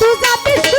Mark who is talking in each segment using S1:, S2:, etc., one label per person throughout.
S1: তুই যাবি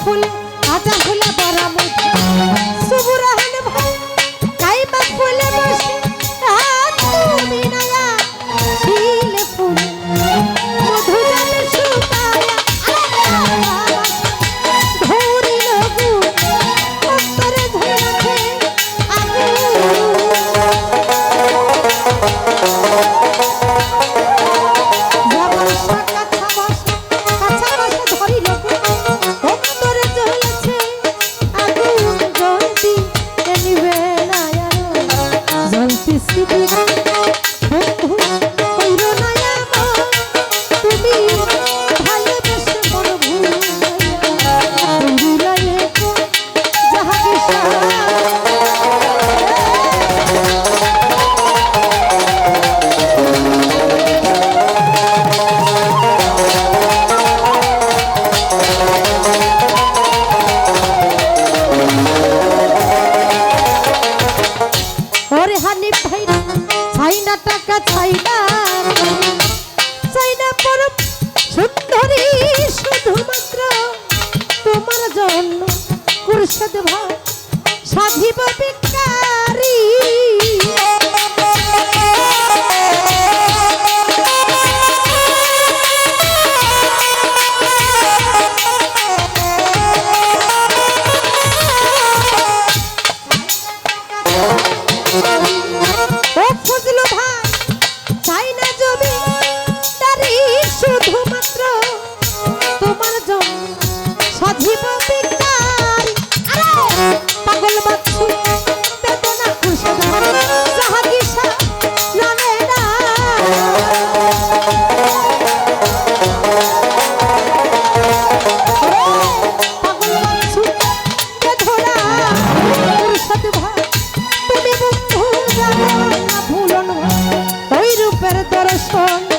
S1: ফুল কাঁচা ফুলা পরামর্শ চাই না দর্শন